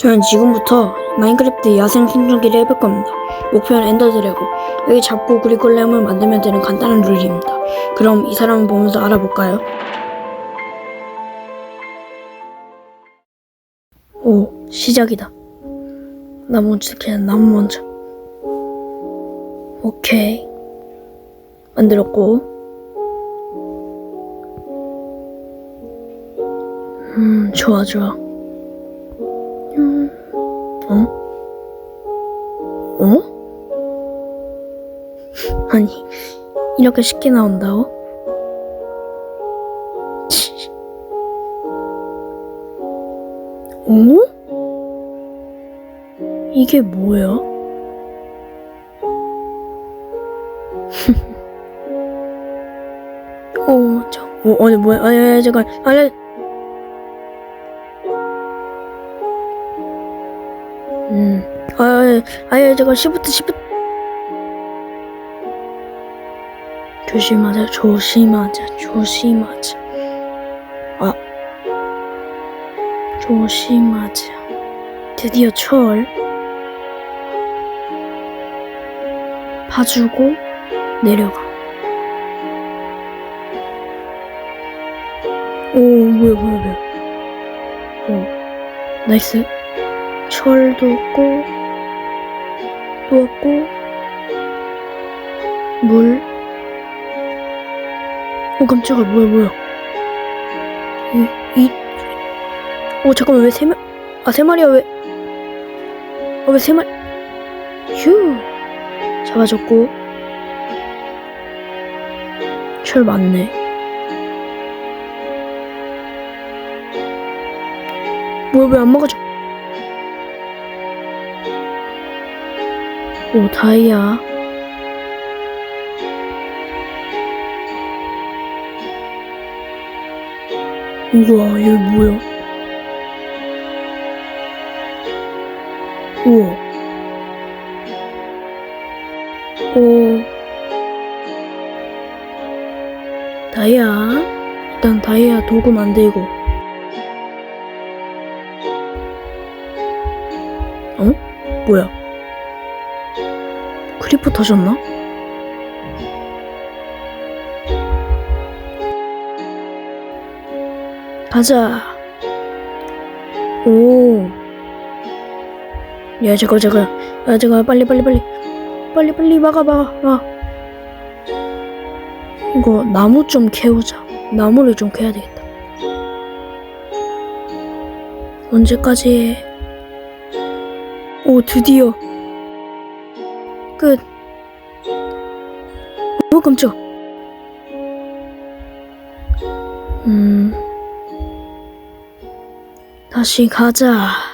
저는 지금부터 마인크래프트 야생 생존기를 해볼 겁니다. 목표는 엔더드래고 여기 잡고 그리골렘을 만들면 되는 간단한 룰입니다. 그럼 이 사람을 보면서 알아볼까요? 오, 시작이다. 나무 그냥 나무 먼저. 오케이. 만들었고. 음, 좋아, 좋아. 음, 어? 어? 아니, 이렇게 쉽게 나온다고? 치. 어? 이게 뭐야? 어, 저, 어, 아니, 뭐야, 아니, 아니, 잠깐, 아니, 아니, 아니, 잠깐, 시프트, 시프트. 조심하자, 조심하자, 조심하자. 아, 조심하자. 드디어 철. 봐주고, 내려가. 오, 뭐야, 뭐야, 뭐야. 오, 나이스. 철도 없고, 또 없고, 물. 오, 깜짝아, 뭐야, 뭐야. 이, 이, 오, 잠깐만, 왜세 마, 아, 세 마리야, 왜. 아, 왜 세 마리. 휴. 잡아줬고. 철 많네. 뭐야, 왜 안 먹어져? 오, 다이아. 우와, 얘 뭐야? 우와. 오. 다이아. 일단 다이아 도구 만들고. 어? 뭐야? 크리퍼 터졌나? 가자. 오. 야, 잠깐, 잠깐. 야, 잠깐, 빨리, 빨리, 빨리. 빨리, 빨리 막아, 막아, 막아. 이거 나무 좀 캐우자. 나무를 좀 캐야 되겠다. 언제까지 해? 오, 드디어. 끝. 오, 깜짝. 음. 다시 가자.